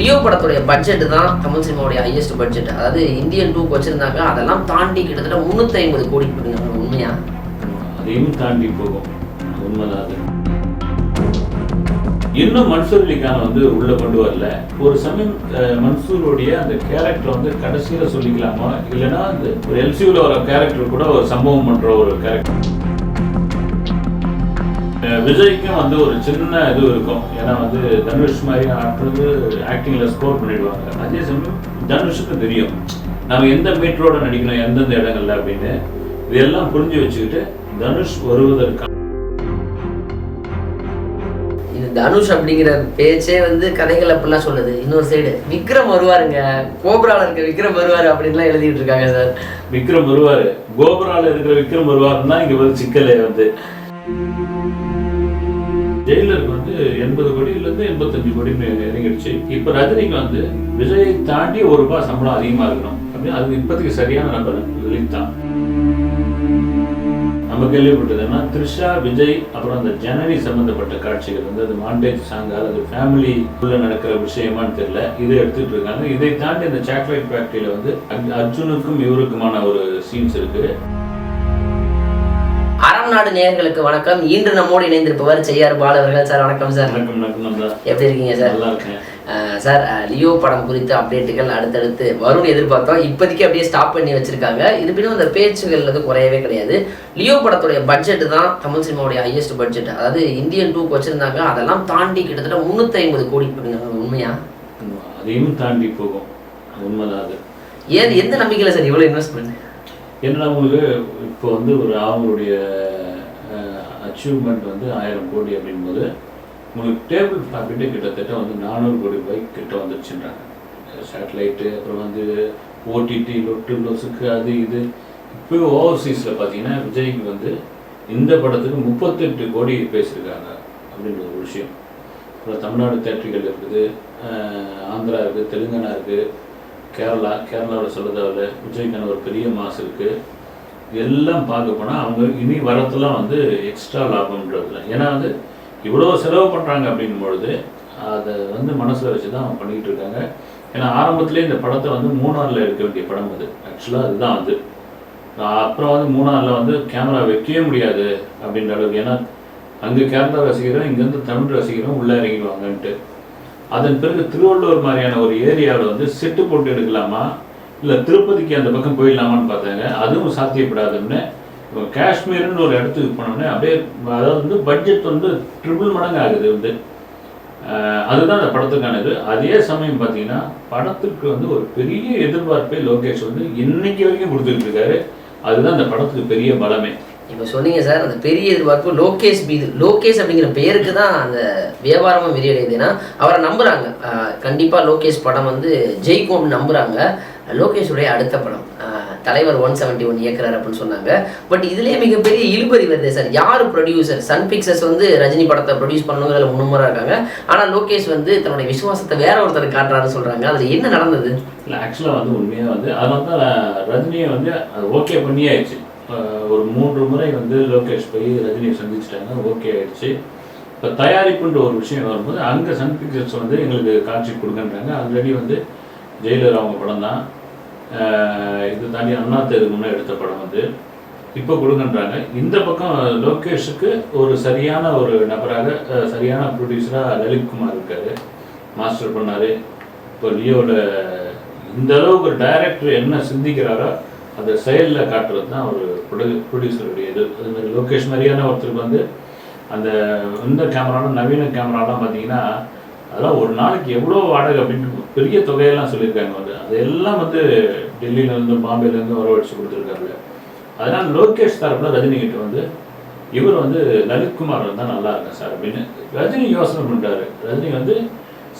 Leo படத்துடைய budget தான் தமிழ் சினிமாவுடைய ஹையஸ்ட் பட்ஜெட் அதாவது இந்தியன் டூக்கு வச்சிருந்தாங்க. அதெல்லாம் தாண்டி கிட்டத்தட்ட முந்நூற்றி ஐம்பது கோடி கொடுங்க உண்மையா? அதையும் தாண்டி போகும். உண்மைதான்? அது இன்னும் மன்சூர் அலிகான் வந்து உள்ள கொண்டு வரல. ஒரு சமயம் மன்சூருடைய அந்த கேரக்டர் வந்து கடைசியில சொல்லிக்கலாமா? இல்லைன்னா அந்த ஒரு எல்சியூல வர கேரக்டர் கூட ஒரு சம்பவம் பண்ற ஒரு கேரக்டர் விஜய்க்கும் வந்து ஒரு சின்ன இது இருக்கும். ஏன்னா வந்து தனுஷ் மாதிரி ஆடுறது ஆக்டிங்ல ஸ்கோர் பண்ணிடுவாங்க. அதே சமயம் தனுஷுக்கு தெரியும். நம்ம எந்த மீட்டரோட நடிக்கணும் எந்தெந்த இடங்கள்ல அப்படின்னு. இதெல்லாம் புரிஞ்சு வச்சுக்கிட்டு தனுஷ் வருவதற்கான இது தனுஷ் அப்படிங்கிற பேச்சே வந்து கதைகள் அப்படிலாம் சொல்லுது. இன்னொரு சைடு விக்ரம் வருவாருங்க. கோபுரால இருக்க விக்ரம் வருவாரு அப்படின்லாம் எழுதிட்டு இருக்காங்க சார். விக்ரம் வருவாரு. கோபுரால இருக்கிற விக்ரம் வருவாருன்னா இங்க வந்து சிக்கலே வந்து. ஜெயிலருக்கு வந்து எண்பது கோடியிலேருந்து எண்பத்தஞ்சு கோடி இறங்கிடுச்சு. இப்ப ரஜினிக்கு வந்து விஜயை தாண்டி ஒரு ரூபாய் சம்பளம் அதிகமா இருக்கணும். அப்படின்னு அது இப்போதைக்கு சரியான நம்பர் லலித். தான் நம்ம கேள்விப்பட்டதுன்னா த்ரிஷா விஜய் அப்புறம் அந்த ஜனனி சம்பந்தப்பட்ட காட்சிகள் வந்து அது மாண்டேஜ் சாங்கா அது ஃபேமிலி உள்ள நடக்கிற விஷயமான்னு தெரியல. இதை எடுத்துட்டு இருக்காங்க. இதை தாண்டி அந்த சாக்லேட் ஃபேக்டரியில வந்து அர்ஜுனுக்கும் இவருக்குமான ஒரு சீன்ஸ் இருக்கு. நாடு நேயர்களுக்கு வணக்கம். இன்று நம்மோடு இணைந்திருப்பவர் செய்யார் பால் அவர்கள். சார் வணக்கம் சார். எப்படி இருக்கீங்க சார்? சார் லியோ படம் குறித்த அப்டேட்டுகள் அடுத்தடுத்து வரும்னு எதிர்பார்த்தோம். இப்போதைக்கு அப்படியே ஸ்டாப் பண்ணி வச்சிருக்காங்க. இருப்பினும் அந்த பேச்சுகள் வந்து குறையவே கிடையாது. லியோ படத்துடைய பட்ஜெட் தான் தமிழ் சினிமாவுடைய ஹையஸ்ட் பட்ஜெட் அதாவது இந்தியன் டூக்கு வச்சிருந்தாங்க. அதெல்லாம் தாண்டி கிட்டத்தட்ட முந்நூற்றி ஐம்பது கோடி உண்மையா? அதையும் தாண்டி போகும். உண்மைதான் அது. ஏன் எந்த நம்பிக்கையில் சார் இவ்வளோ இன்வெஸ்ட்மெண்ட் ஏன்னா அவங்களுக்கு இப்போ வந்து ஒரு அவங்களுடைய அச்சீவ்மெண்ட் வந்து ஆயிரம் கோடி அப்படிங்கும்போது உங்களுக்கு டேபிள் ப்ராஃபிட்டே கிட்டத்தட்ட வந்து நானூறு கோடி ரூபாய் கிட்ட வந்துருச்சுன்றாங்க. சேட்டலைட்டு அப்புறம் வந்து ஓடிடி லொட்டு லொசுக்கு அது இது. இப்போ ஓவர்சீஸில் பார்த்தீங்கன்னா விஜய்க்கு வந்து இந்த படத்துக்கு முப்பத்தெட்டு கோடி பேசியிருக்காங்க அப்படின்ற ஒரு விஷயம். அப்புறம் தமிழ்நாடு தேட்டர்கள் இருக்குது ஆந்திரா இருக்குது தெலுங்கானா இருக்குது. கேரளா கேரளாவில் சொல்ல தேவையில்ல விஜய்க்கான ஒரு பெரிய மாஸ் இருக்குது எல்லாம் பார்க்க போனால் அவங்க இனி வரத்துலாம் வந்து எக்ஸ்ட்ரா லாபம்ன்றதுல ஏன்னா வந்து இவ்வளோ செலவு பண்ணுறாங்க அப்படின் பொழுது அதை வந்து மனசில் வச்சு தான் அவங்க பண்ணிக்கிட்டு இருக்காங்க ஏன்னா ஆரம்பத்திலே இந்த படத்தை வந்து மூணாரில் எடுக்க வேண்டிய படம் அது. ஆக்சுவலாக அதுதான் வந்து அப்புறம் வந்து மூணாரில் வந்து கேமரா வைக்கவே முடியாது அப்படின்ற அளவுக்கு. ஏன்னா அங்கே கேரளா ரசிகரும் இங்கேருந்து தமிழ் ரசிகரும் உள்ளே இறங்கிடுவாங்கன்ட்டு. அதன் பிறகு திருவள்ளூர் மாதிரியான ஒரு ஏரியாவில் வந்து செட்டு போட்டு எடுக்கலாமா? இல்லை திருப்பதிக்கு அந்த பக்கம் போயிடலாமான்னு பார்த்தாங்க. அதுவும் சாத்தியப்படாதுன்னு. இப்போ காஷ்மீர்னு ஒரு இடத்துக்கு போனோடனே அப்படியே அதாவது வந்து பட்ஜெட் வந்து ட்ரிபிள் மடங்கு ஆகுது வந்து அதுதான் அந்த படத்துக்கான இது அதே சமயம் பார்த்தீங்கன்னா படத்துக்கு வந்து ஒரு பெரிய எதிர்பார்ப்பை லோகேஷ் வந்து இன்னைக்கு வரைக்கும் கொடுத்துட்டு இருக்காரு. அதுதான் அந்த படத்துக்கு பெரிய பலமே. இப்போ சொன்னீங்க சார் அந்த பெரிய எதிர்பார்ப்பு லோகேஷ் மீது. லோகேஷ் அப்படிங்கிற பேருக்கு தான் அந்த வியாபாரமும் விரிவடையுது. ஏன்னா அவரை நம்புகிறாங்க கண்டிப்பாக லோகேஷ் படம் வந்து ஜெயிக்கும் நம்புகிறாங்க லோகேஷுடைய அடுத்த படம். தலைவர் ஒன் செவன்ட்டி ஒன் இயக்குறாரு அப்படின்னு சொன்னாங்க. பட் இதுலயே மிகப்பெரிய இழுபறி வருது சார். யார் ப்ரொடியூசர் சன் பிக்சர்ஸ் வந்து ரஜினி படத்தை ப்ரொடியூஸ் பண்ணுங்கிறதுல முன்னுமுறை இருக்காங்க. ஆனால் லோகேஷ் வந்து தன்னுடைய விசுவாசத்தை வேற ஒருத்தர் காட்டுறாருன்னு சொல்கிறாங்க அதில் என்ன நடந்தது? இல்லை ஆக்சுவலாக வந்து உண்மையாக வந்து அதனால தான் ரஜினியை வந்து அது ஓகே பண்ணியாயிடுச்சு ஒரு மூன்று முறை வந்து லோகேஷ் போய் ரஜினியை சந்திச்சிட்டாங்க. ஓகே ஆயிடுச்சு. இப்போ தயாரிப்புன்ற ஒரு விஷயம் வரும்போது அங்கே சன் பிக்சர்ஸ் வந்து எங்களுக்கு காட்சி கொடுக்குன்றாங்க ஆல்ரெடி வந்து ஜெயிலர் அவங்க படம் தான். இது தாண்டி அண்ணா தேர்வு முன்னே எடுத்த படம் வந்து. இப்போ கொடுங்கன்றாங்க. இந்த பக்கம் லோகேஷுக்கு ஒரு சரியான ஒரு நபராக சரியான ப்ரொடியூசராக லலித்குமார் இருக்கார். மாஸ்டர் பண்ணார். இப்போ லியோவில் இந்த அளவுக்கு ஒரு டைரக்டர் என்ன சிந்திக்கிறாரோ அந்த செயலில் காட்டுறது தான் ஒரு ப்ரொடியூ ப்ரொடியூசருடைய இது. அது லோகேஷ் மாதிரியான ஒருத்தருக்கு வந்து அந்த இந்த கேமராலாம் நவீன கேமராலாம் பார்த்தீங்கன்னா அதெல்லாம் ஒரு நாளைக்கு எவ்வளோ வாடகை அப்படின்னு பெரிய தொகையெல்லாம் சொல்லியிருக்காங்க வந்து. அதெல்லாம் வந்து டெல்லியிலேருந்து பாம்பேலேருந்து வரவழைச்சு கொடுத்துருக்காங்க அதனால் லோகேஷ் தரப்பில் ரஜினிகிட்ட வந்து இவர் வந்து லலித்குமார் வந்தால் நல்லா இருக்கேன் சார் அப்படின்னு ரஜினி யோசனை பண்ணிட்டாரு ரஜினி வந்து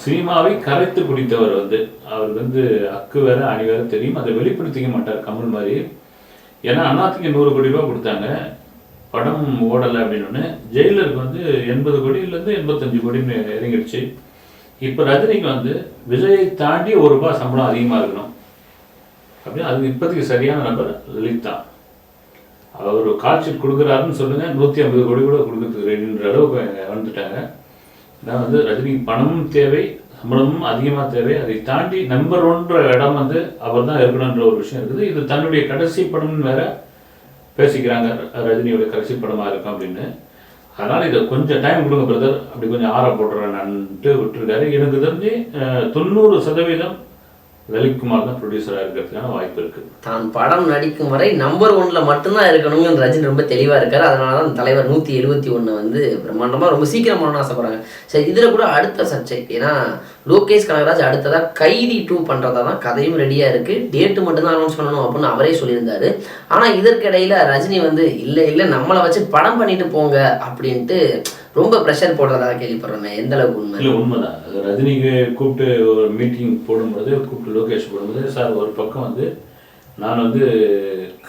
சினிமாவை கரைத்து குடித்தவர் வந்து அவர் வந்து அக்கு வேற அணி வேற தெரியும். அதை வெளிப்படுத்திக்க மாட்டார் கமல் மாதிரி. ஏன்னா அண்ணாத்துக்கு நூறு கோடி ரூபாய் கொடுத்தாங்க. படம் ஓடலை அப்படின்னு ஜெயிலருக்கு வந்து எண்பது கோடியிலேருந்து எண்பத்தஞ்சு கோடின்னு இறங்கிடுச்சு. இப்போ ரஜினிக்கு வந்து விஜயை தாண்டி ஒரு ரூபாய் சம்பளம் அதிகமாக இருக்கணும். அப்படின்னு அது இப்போதைக்கு சரியான நபர் லலிதா. அவர் கால் கொடுக்குறாருன்னு சொல்லுங்கள் நூற்றி ஐம்பது கோடி கூட கொடுக்குறதுக்கு ரெடின்ற அளவுக்கு வந்துட்டாங்க. நான் வந்து ரஜினிக்கு பணமும் தேவை சம்பளமும் அதிகமாக தேவை. அதை தாண்டி நம்பர் ஒன்ற இடம் வந்து அவர் தான் இருக்கணுன்ற ஒரு விஷயம் இருக்குது. இது தன்னுடைய கடைசி படம்னு வேற பேசிக்கிறாங்க ரஜினியோட கடைசி படமாக இருக்கும் அப்படின்னு. அதனால் இதை கொஞ்சம் டைம் கொடுங்க பிரதர் அப்படி கொஞ்சம் ஆற போடுறேன் நான்ட்டு விட்டுருக்காரு. எனக்கு தெரிஞ்சு தொண்ணூறு சதவீதம் லலித்குமார் தான் ப்ரொடியூசராக இருக்கிறதுக்கான வாய்ப்பு இருக்கு. தான் படம் நடிக்கும் வரை நம்பர் ஒன்ல மட்டும்தான் இருக்கணும்னு ரஜினி ரொம்ப தெளிவா இருக்காரு. அதனால தான் தலைவர் நூத்தி எழுபத்தி ஒண்ணு வந்து பிரம்மாண்டமாக ரொம்ப சீக்கிரம் பண்ணணும்னு ஆசைப்படுறாங்க சரி இதுல கூட அடுத்த சர்ச்சை. ஏன்னா லோகேஷ் கனகராஜ் அடுத்ததாக கைதி டூ பண்ணுறதா தான் கதையும் ரெடியாக இருக்குது டேட்டு மட்டும்தான் அனௌன்ஸ் பண்ணணும் அப்படின்னு அவரே சொல்லியிருந்தாரு. ஆனால் இதற்கிடையில் ரஜினி வந்து இல்லை இல்லை நம்மளை வச்சு படம் பண்ணிட்டு போங்க அப்படின்ட்டு ரொம்ப ப்ரெஷர் போடுறதாக கேள்விப்படுறேன். எந்த அளவுக்கு உண்மை? இல்லை உண்மைதான். ரஜினிக்கு கூப்பிட்டு ஒரு மீட்டிங் போடும்போது கூப்பிட்டு லோகேஷ் போடும்போது சார் ஒரு பக்கம் வந்து நான் வந்து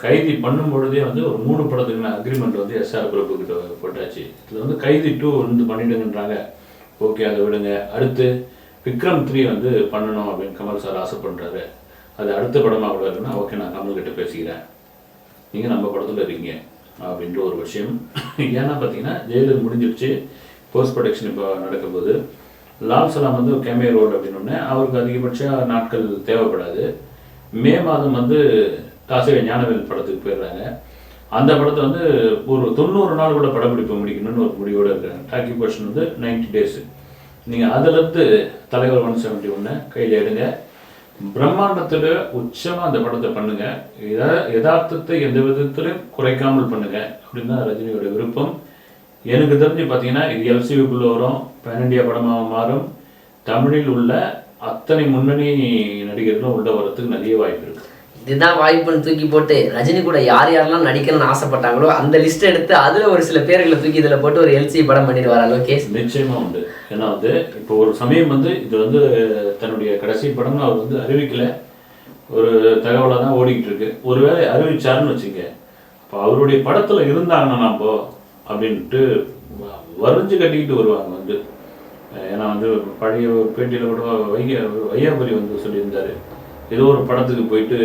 கைதி பண்ணும் பொழுதே வந்து ஒரு மூணு படத்துக்கு நான் அக்ரிமெண்ட் வந்து எஸ்ஆர் பிரபு கிட்ட போட்டாச்சு. இதில் வந்து கைதி டூ வந்து பண்ணிடுங்கன்றாங்க. ஓகே அதை விடுங்க. அடுத்து விக்ரம் த்ரீ வந்து பண்ணணும் அப்படின்னு கமல் சார் ஆசைப்படுறாரு. அது அடுத்த படமாக கூட இருக்குன்னா ஓகே நான் கமல் கிட்ட பேசிக்கிறேன். நீங்கள் நம்ம படத்தில் இருக்கீங்க அப்படின்ற ஒரு விஷயம். ஏன்னா பார்த்தீங்கன்னா ஜெயிலர் முடிஞ்சிருச்சு. போஸ்ட் ப்ரொடக்ஷன் இப்போ நடக்கும்போது லால் சலாம் வந்து கேமியோ ரோல் அப்படின்னு அவருக்கு அதிகபட்ச நாட்கள் தேவைப்படாது. மே மாதம் வந்து காசிக ஞானவேல் படத்துக்கு போயிடுறாங்க. அந்த படத்தை வந்து ஒரு தொண்ணூறு நாள் கூட படப்பிடிப்பு முடிக்கணும்னு ஒரு முடிவோடு இருக்கிறாங்க டாக்கி போர்ஷன் வந்து நைன்டி டேஸு நீங்கள் அதுலேருந்து தலைவர் ஒன் செவன்ட்டி ஒன்று கையில் எடுங்க. பிரம்மாண்டத்தில் உச்சமாக அந்த படத்தை பண்ணுங்க. எதா யதார்த்தத்தை எந்த விதத்திலும் குறைக்காமல் பண்ணுங்க. அப்படின்னு தான் ரஜினியோட விருப்பம். எனக்கு தெரிஞ்சு பார்த்தீங்கன்னா இது எல்சிவிக்குள்ள வரும். பேன் இண்டியா படமாக மாறும். தமிழில் உள்ள அத்தனை முன்னணி நடிகர்களும் உள்ள வரத்துக்கு நிறைய வாய்ப்பு இருக்குது இதுதான் வாய்ப்புன்னு தூக்கி போட்டு ரஜினி கூட யார் யாரெல்லாம் நடிக்கணும்னு ஆசைப்பட்டாங்களோ அந்த லிஸ்ட் எடுத்து அதுல ஒரு சில பேர்களை தூக்கி இதுல போட்டு ஒரு எல்சி படம் பண்ணிடுவாரா லோகேஷ் நிச்சயமா உண்டு. ஏன்னா வந்து இப்போ ஒரு சமயம் வந்து இது வந்து தன்னுடைய கடைசி படம்னு அவர் வந்து அறிவிக்கல. ஒரு தகவலாக தான் ஓடிக்கிட்டு இருக்கு. ஒருவேளை அறிவிச்சாருன்னு வச்சுங்க. இப்போ அவருடைய படத்துல இருந்தாங்கன்னா நாம அப்படின்ட்டு வ- வரிஞ்சு கட்டிக்கிட்டு வருவாங்க வந்து. ஏன்னா வந்து பழைய பேட்டியில் கூட வைய வையாபுரி வந்து சொல்லியிருந்தாரு. ஏதோ ஒரு படத்துக்கு போயிட்டு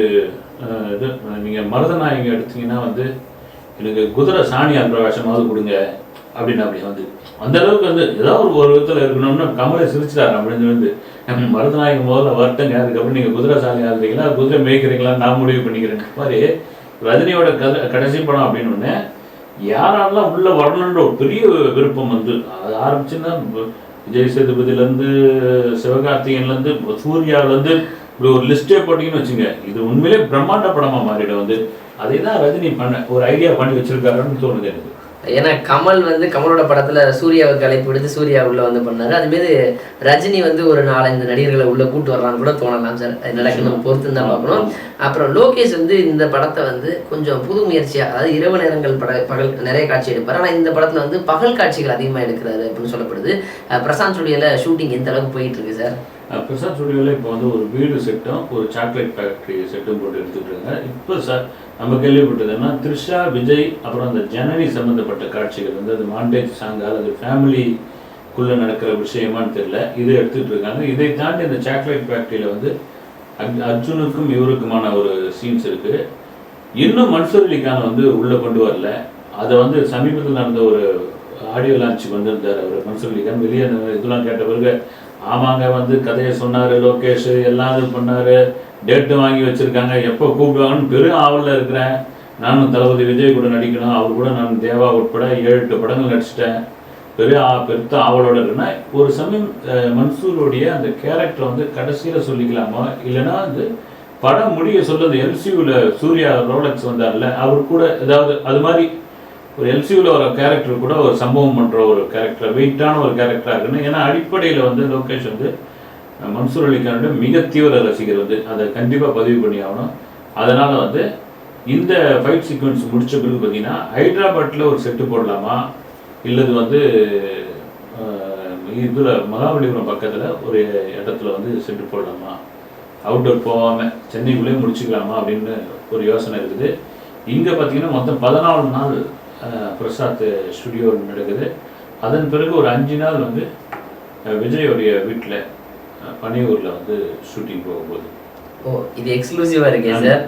இது நீங்கள் மருதநாயகி எடுத்தீங்கன்னா வந்து எனக்கு குதிரை சாணி அபிரவேசமாவது கொடுங்க அப்படின்னு அப்படி வந்து. அந்த அளவுக்கு வந்து ஏதாவது ஒரு ஒரு விதத்தில் இருக்கணும்னு கமலை சிரிச்சிட்டாரு அப்படின்னு வந்து. "நம்ம மருதநாயகம் முதல்ல வரட்டுங்க அதுக்கப்புறம் நீங்கள் குதிரை சாணி ஆடுறீங்களா குதிரை மேய்க்கிறீங்களா நான் முடிவு பண்ணிக்கிறேன். இந்த மாதிரி ரஜினியோட கதை கடைசி படம் அப்படின்னு ஒன்று யாரெல்லாம் உள்ள வரணுன்ற ஒரு பெரிய விருப்பம் வந்து அது ஆரம்பிச்சுன்னா விஜய் சேதுபதியிலேருந்து சிவகார்த்திகேயன்லேருந்து சூர்யாவிலேருந்து இப்படி ஒரு லிஸ்ட்டே போட்டிங்கன்னு வச்சுங்க இது உண்மையிலே பிரம்மாண்ட படமா மாறிடும் வந்து அதை தான் ரஜினி பண்ண ஒரு ஐடியா பண்ணி வச்சிருக்காருன்னு தோணுது எனக்கு. ஏன்னா கமல் வந்து கமலோட படத்துல சூர்யாவுக்கு அழைப்பு விடுத்து சூர்யா உள்ள வந்து பண்ணாரு. அதுமாரி ரஜினி வந்து ஒரு நாலஞ்சு நடிகர்களை உள்ள கூட்டு வர்றான்னு கூட தோணலாம் சார். நடக்கு நம்ம பொறுத்து தான் பார்க்கணும். அப்புறம் லோகேஷ் வந்து இந்த படத்தை வந்து கொஞ்சம் புது முயற்சியா அதாவது இரவு நேரங்கள் பட பகல் நிறைய காட்சி எடுப்பார். ஆனா இந்த படத்துல வந்து பகல் காட்சிகள் அதிகமா எடுக்கிறாரு அப்படின்னு சொல்லப்படுது. பிரசாந்த் ஸ்டுடியோல ஷூட்டிங் எந்த அளவுக்கு போயிட்டு இருக்கு சார்? பிரசாத் ஸ்டுடியோவில் இப்போ வந்து ஒரு வீடு செட்டும் ஒரு சாக்லேட் ஃபேக்ட்ரி செட்டும் போட்டு எடுத்துட்டு இருக்காங்க. இப்போ சார் நம்ம கேள்விப்பட்டதுன்னா த்ரிஷா விஜய் அப்புறம் அந்த ஜனனி சம்மந்தப்பட்ட காட்சிகள் வந்து அது மாண்டேஜ் சாங்கால் அது ஃபேமிலிக்குள்ளே நடக்கிற விஷயமான்னு தெரியல. இதை எடுத்துகிட்டு இருக்காங்க. இதை தாண்டி அந்த சாக்லேட் ஃபேக்ட்ரியில் வந்து அர்ஜுனுக்கும் இவருக்குமான ஒரு சீன்ஸ் இருக்குது இன்னும் மன்சூர் அலிகான் வந்து உள்ளே கொண்டு வரல. அதை வந்து சமீபத்தில் நடந்த ஒரு ஆடியோ லான்ச்சுக்கு வந்திருந்தார் அவர் மன்சூர் அலிகான் வெளியே அந்த இதெல்லாம் கேட்ட பிறகு ஆமாங்க வந்து கதையை சொன்னார் லோகேஷ் எல்லாம் இது பண்ணாரு. டேட்டு வாங்கி வச்சிருக்காங்க. எப்போ கூப்பிடுவாங்கன்னு பெரும் ஆவலில் இருக்கிறேன். நானும் தளபதி விஜய் கூட நடிக்கணும். அவர் கூட நான் தேவா உட்பட ஏழு எட்டு படங்கள் நடிச்சிட்டேன். பெரிய ஆ- பெருத்த ஆவலோட இருக்குன்னா ஒரு சமயம் மன்சூருடைய அந்த கேரக்டர் வந்து கடைசியில் சொல்லிக்கலாமா? இல்லைன்னா வந்து படம் முடிய சொல்லுது எல்சியூல சூர்யா ரோலக்ஸ் வந்தார்ல அவர் கூட ஏதாவது அது மாதிரி ஒரு எல்சியூவில் வர கேரக்டர் கூட ஒரு சம்பவம் பண்ணுற ஒரு கேரக்டர் வெயிட்டான ஒரு கேரக்டராக இருக்குன்னு ஏன்னா அடிப்படையில் வந்து லோகேஷ் வந்து மன்சூர் அலிகானுடைய மிக தீவிர ரசிகர் வந்து அதை கண்டிப்பாக பதிவு பண்ணி ஆகணும். அதனால் வந்து இந்த ஃபைட் சீக்வன்ஸ் முடித்த பிறகு பார்த்தீங்கன்னா ஹைட்ராபாட்டில் ஒரு செட்டு போடலாமா? இல்லது வந்து இதில் மகாபலிபுரம் பக்கத்தில் ஒரு இடத்துல வந்து செட்டு போடலாமா? அவுட்டோர் போகாமல் சென்னைக்குள்ளேயே முடிச்சுக்கலாமா? அப்படின்னு ஒரு யோசனை இருக்குது. இங்கே பார்த்தீங்கன்னா மொத்தம் பதினாலு நாள் பிரசாத் ஸ்டுடியோ நடக்குது. அதன் பிறகு ஒரு அஞ்சு நாள் வந்து விஜயோடைய வீட்டில் பனையூரில் வந்து ஷூட்டிங் போகும்போது. ஓ இது எக்ஸ்க்ளூசிவாக இருக்கே சார்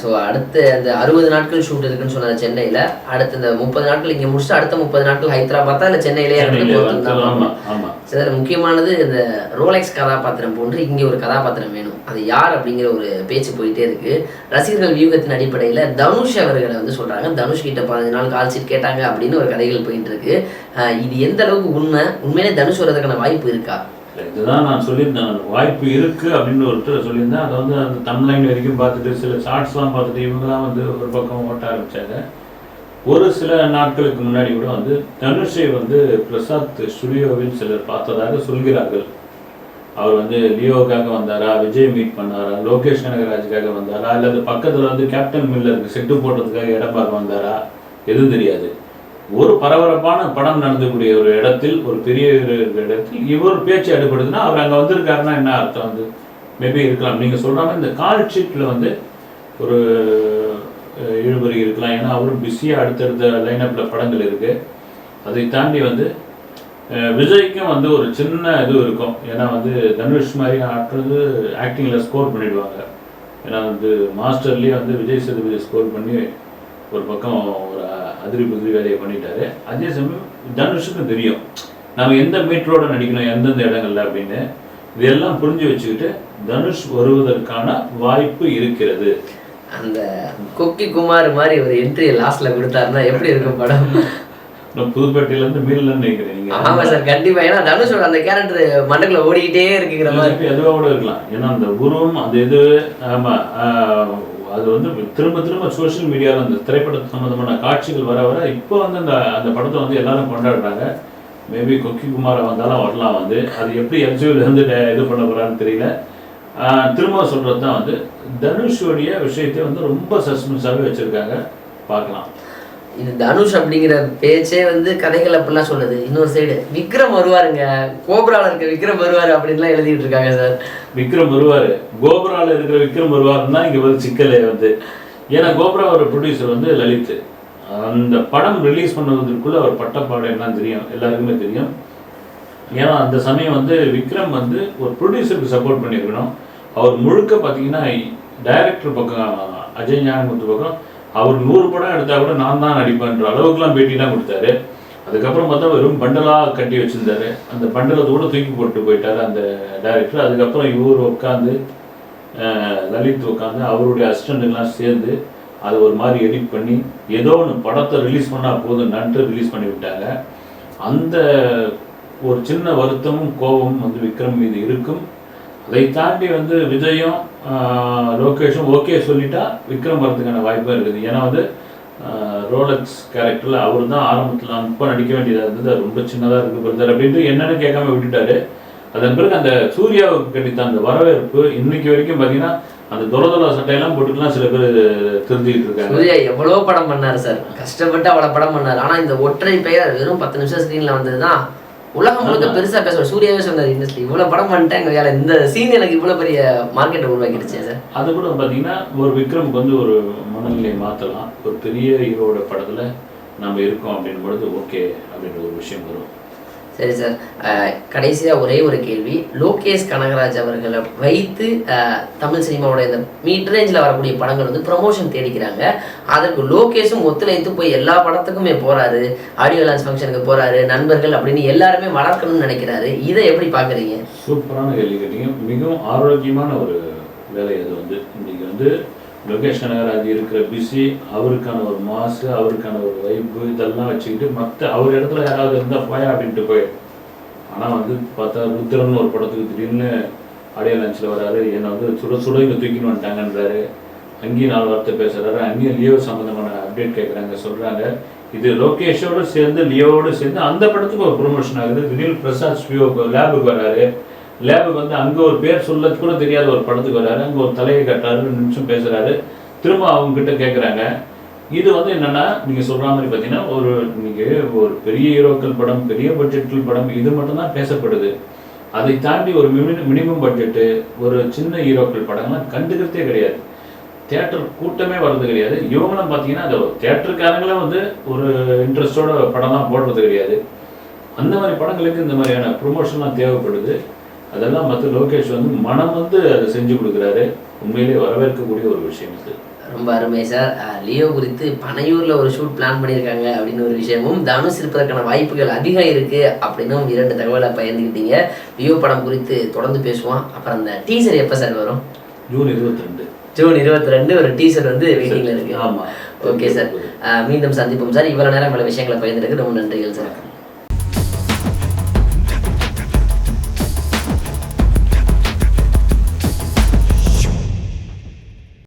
ஸோ அடுத்து அந்த அறுபது நாட்கள் ஷூட் இருக்குன்னு சொன்னாங்க சென்னையில். அடுத்து இந்த முப்பது நாட்கள் இங்கே முடிச்சுட்டு அடுத்த முப்பது நாட்கள் ஹைதராபாத்தா இல்லை சென்னையிலே சென்னையில வந்து, ஆமா இறந்து ஆமா சார் முக்கியமானது இந்த ரோலெக்ஸ் கதாபாத்திரம் போன்று இங்கே ஒரு கதாபாத்திரம் வேணும். அது யார் அப்படிங்கிற ஒரு பேச்சு போயிட்டே இருக்கு. ரசிகர்கள் வியூகத்தின் அடிப்படையில் தனுஷ் அவர்களை வந்து சொல்றாங்க. தனுஷ் கிட்ட பதினஞ்சு நாள் கால் ஷீட் கேட்டாங்க அப்படின்னு ஒரு கதைகள் போயிட்டு இருக்கு. இது எந்த அளவுக்கு உண்மை? உண்மையிலே தனுஷ் வர்றதுக்கான வாய்ப்பு இருக்கா? இதுதான் நான் சொல்லியிருந்தேன். வாய்ப்பு இருக்குது அப்படின்னு ஒருத்தர் சொல்லியிருந்தேன் அதை வந்து அந்த தமிழ்லைன் வரைக்கும் பார்த்துட்டு சில ஷார்ட்ஸ்லாம் பார்த்துட்டு இவங்கெல்லாம் வந்து ஒரு பக்கம் ஓட்ட ஆரம்பித்தாங்க ஒரு சில நாட்களுக்கு முன்னாடி கூட வந்து தனுஷை வந்து பிரசாத் ஸ்டுடியோவில் சிலர் பார்த்ததாக சொல்கிறார்கள். அவர் வந்து லியோவுக்காக வந்தாரா விஜய் மீட் பண்ணாரா லோகேஷ் கனகராஜுக்காக வந்தாரா அல்லது பக்கத்தில் வந்து கேப்டன் மில்லருக்கு செட்டு போட்டதுக்காக இடம் பார்க்க வந்தாரா எதுவும் தெரியாது. ஒரு பரபரப்பான படம் நடந்தக்கூடிய ஒரு இடத்தில் ஒரு பெரிய இடத்தில் இவர் பேச்சு அடுப்படுதுன்னா அவர் அங்கே வந்திருக்காருன்னா என்ன அர்த்தம் வந்து? மேபி இருக்கலாம். நீங்கள் சொல்கிறாங்க மாதிரி இந்த கால் ஷீட்டில் வந்து ஒரு இழுபறி இருக்கலாம். ஏன்னா அவரும் பிஸியாக அடுத்தடுத்த லைனப்பில் படங்கள் இருக்குது அதை தாண்டி வந்து விஜய்க்கும் வந்து ஒரு சின்ன இது இருக்கும். ஏன்னா வந்து தனுஷ் மாதிரி ஆட்கள் ஆக்டிங்கில் ஸ்கோர் பண்ணிடுவாங்க. ஏன்னா வந்து மாஸ்டர்லேயே வந்து விஜய் சேதுபதி ஸ்கோர் பண்ணி ஒரு பக்கம் ஒரு அதிரி புதிரி வேலையை பண்ணிட்டாரு. அதே சமயம் தனுஷுக்கும் தெரியும். நம்ம எந்த மீட்டரோட நடிக்கணும் எந்தெந்த இடங்கள்ல அப்படின்னு. இதெல்லாம் புரிஞ்சு வச்சுக்கிட்டு தனுஷ் வருவதற்கான வாய்ப்பு இருக்கிறது. அந்த கொக்கி குமார் மாதிரி ஒரு என்ட்ரி லாஸ்ட்ல கொடுத்தாருன்னா எப்படி இருக்கும் படம்? நான் புதுப்பேட்டையிலேருந்து மீள்லன்னு நினைக்கிறேன் ஆமா சார் கண்டிப்பா. ஏன்னா தனுஷோட அந்த கேரக்டர் மண்டக்குள்ள ஓடிக்கிட்டே இருக்குங்கிற மாதிரி. அதுவாக கூட இருக்கலாம். ஏன்னா அந்த உருவம் அந்த இது ஆமா அது வந்து திரும்ப திரும்ப சோஷியல் மீடியாவில் அந்த திரைப்படம் சம்மந்தமான காட்சிகள் வர வர இப்போ வந்து அந்த அந்த படத்தை வந்து எல்லாரும் கொண்டாடுறாங்க. மேபி கொக்கி குமாரை வந்தாலும் வரலாம் வந்து. அது எப்படி எல்ஜிவில் இருந்து டே- இது பண்ண போகிறான்னு தெரியல. திரும்ப சொல்கிறது தான் வந்து தனுஷோடைய விஷயத்தை வந்து ரொம்ப சஸ்பென்ஸாகவே வச்சுருக்காங்க. பார்க்கலாம். இது தனுஷ் அப்படிங்கிற பேச்சே வந்து கதைகள் அப்படிலாம் சொல்லுது. இன்னொரு சைடு விக்ரம் வருவாருங்க. கோபுரால இருக்க விக்ரம் வருவாரு அப்படின்லாம் எழுதிட்டு இருக்காங்க சார். விக்ரம் வருவார். கோபுரால இருக்கிற விக்ரம் வருவாருன்னா இங்க இங்கே வந்து சிக்கலே வந்து. ஏன்னா கோபுராவோட ப்ரொடியூசர் வந்து லலித். அந்த படம் ரிலீஸ் பண்ணுவதற்குள்ள அவர் பட்டப்பாடு என்னன்னு தெரியும். எல்லாருக்குமே தெரியும். ஏன்னா அந்த சமயம் வந்து விக்ரம் வந்து ஒரு ப்ரொடியூசருக்கு சப்போர்ட் பண்ணியிருக்கணும். அவர் முழுக்க பார்த்தீங்கன்னா டைரக்டர் பக்கம் அஜய் ஞானமுத்து பக்கம் அவர் நூறு படம் எடுத்தால் கூட நான் தான் நடிப்பேன்ற அளவுக்குலாம் பேட்டிலாம் கொடுத்தாரு. அதுக்கப்புறம் பார்த்தா வெறும் பண்டலாக கட்டி வச்சுருந்தாரு. அந்த பண்டலத்தை கூட தூக்கி போட்டு போயிட்டார் அந்த டைரக்டர் அதுக்கப்புறம் இவர் உட்காந்து லலித் உட்காந்து அவருடைய அசிஸ்டண்ட்டுலாம் சேர்ந்து அதை ஒரு மாதிரி எடிட் பண்ணி ஏதோ ஒன்று படத்தை ரிலீஸ் பண்ணால் போதும் நன்று ரிலீஸ் பண்ணி விட்டாங்க. அந்த ஒரு சின்ன வருத்தமும் கோபமும் வந்து விக்ரம் மீது இருக்கும். அதை தாண்டி வந்து விஜயம் லோகேஷும் ஓகே சொல்லிட்டா விக்ரம் வரதுக்கான வாய்ப்பும் இருக்குது. ஏன்னா வந்து ரோலக்ஸ் கேரக்டரில் அவர் தான் ஆரம்பத்தில் அப்போ நடிக்க வேண்டியதாக இருந்தது. அது ரொம்ப சின்னதாக இருக்கு பிரதர் அப்படின்ட்டு என்னென்னு கேட்காம விட்டுட்டாரு. அதன் பிறகு அந்த சூர்யாவுக்கு கிடைத்த அந்த வரவேற்பு இன்னைக்கு வரைக்கும் பார்த்தீங்கன்னா அந்த தொலதொல சட்டையெல்லாம் போட்டுக்கலாம் சில பேர் திருந்திக்கிட்டு இருக்காங்க. சூர்யா எவ்வளோ படம் பண்ணாரு சார். கஷ்டப்பட்டு அவ்வளோ படம் பண்ணார். ஆனால் இந்த ஒற்றை பெயர் வெறும் பத்து நிமிஷம் சீங்களெலாம் வந்தது தான் உலகம் முழுக்க பெருசா பேசுவார் சூர்யாவே சொன்னார் இண்டஸ்ட்ரி இவ்வளவு படம் பண்ணிட்டேன் எங்க வேலை. இந்த சீன் எனக்கு இவ்வளவு பெரிய மார்க்கெட்டை உருவாக்கிடுச்சே சார் அது கூட பார்த்தீங்கன்னா ஒரு விக்ரமுக்கு வந்து ஒரு மனநிலையை மாற்றலாம் ஒரு பெரிய ஹீரோட படத்தில் நம்ம இருக்கோம் அப்படின்னு பொழுது ஓகே அப்படின்ற ஒரு விஷயம் வரும். சரி சார் கடைசியாக ஒரே ஒரு கேள்வி. லோகேஷ் கனகராஜ் அவர்களை வைத்து தமிழ் சினிமாவோட இந்த மீட் ரேஞ்சில் வரக்கூடிய படங்கள் வந்து ப்ரமோஷன் தேடிக்கிறாங்க. அதற்கு லோகேஷும் ஒத்துழைத்து போய் எல்லா படத்துக்குமே போகிறாரு ஆடியோ லான்ச் ஃபங்க்ஷனுக்கு போகிறாரு நண்பர்கள் அப்படின்னு எல்லாருமே வளர்க்கணும்னு நினைக்கிறாரு. இதை எப்படி பார்க்குறீங்க? சூப்பரான கேள்வி கேட்டீங்க. மிகவும் ஆரோக்கியமான ஒரு வேலை அது வந்து. இன்றைக்கி வந்து லோகேஷ் கனகராஜ் இருக்கிற பிஸி அவருக்கான ஒரு மாசு அவருக்கான ஒரு வைப்பு இதெல்லாம் வச்சுக்கிட்டு மற்ற அவர் இடத்துல யாராவது இருந்தால் போயா அப்படின்ட்டு போயிடும். ஆனால் வந்து பார்த்தா ருத்ரன் ஒரு படத்துக்கு திடீர்னு ஆடியோ லான்ச்சில் வராரு. என்னை வந்து சுட சுட இங்கே தூக்கின்னு வந்துட்டாங்கன்றாரு. அங்கேயும் நாலு வார்த்தை பேசுகிறாரு அங்கேயும் லியோ சம்மந்தமான அப்டேட் கேட்குறாங்க சொல்கிறாங்க இது லோகேஷோடு சேர்ந்து லியோவோடு சேர்ந்து அந்த படத்துக்கு ஒரு ப்ரொமோஷன் ஆகுது. திடீர்னு பிரசாத் ஸ்பியோ லேபுக்கு வராரு. லேபுக்கு வந்து அங்கே ஒரு பேர் சொல்ல கூட தெரியாத ஒரு படத்துக்கு வராரு அங்கே ஒரு தலையை கட்டுறாரு நிமிஷம் பேசுகிறாரு திரும்ப அவங்க கிட்ட கேட்குறாங்க இது வந்து என்னன்னா நீங்க சொல்ற மாதிரி பார்த்தீங்கன்னா ஒரு நீங்க ஒரு பெரிய ஹீரோக்கள் படம் பெரிய பட்ஜெட்டில் படம் இது மட்டும்தான் பேசப்படுது. அதை தாண்டி ஒரு மினிமம் பட்ஜெட்டு ஒரு சின்ன ஹீரோக்கள் படங்கள்லாம் கண்டுக்கிறதே கிடையாது. தேட்டர் கூட்டமே வர்றது கிடையாது. இவங்களும் பார்த்தீங்கன்னா அந்த தேட்டருக்காரங்களே வந்து ஒரு இன்ட்ரெஸ்டோட படம்லாம் போடுறது கிடையாது. அந்த மாதிரி படங்களுக்கு இந்த மாதிரியான ப்ரொமோஷன்லாம் தேவைப்படுது. அதெல்லாம் மற்ற லோகேஷ் வந்து மனம் வந்து அதை செஞ்சு கொடுக்குறாரு. உண்மையிலேயே வரவேற்கக்கூடிய ஒரு விஷயம் இது. ரொம்ப அருமை சார். லியோ குறித்து பனையூர்ல ஒரு ஷூட் பிளான் பண்ணியிருக்காங்க அப்படின்னு ஒரு விஷயமும் தனுஷ் இருப்பதற்கான வாய்ப்புகள் அதிகம் இருக்கு அப்படின்னும் இரண்டு தகவலை பகிர்ந்துக்கிட்டீங்க லியோ படம் குறித்து தொடர்ந்து பேசுவோம். அப்புறம் அந்த டீசர் எப்போ சார் வரும்? ஜூன் இருபத்தி ரெண்டு ஜூன் இருபத்தி ரெண்டு ஒரு டீசர் வந்து வெயிட்டிங்ல இருக்கு. ஆமா. Okay sir. மீண்டும் சந்திப்போம் சார். இவ்வளவு நேரம் பல விஷயங்களை பகிர்ந்துருக்கு ரொம்ப நன்றிகள் சார்.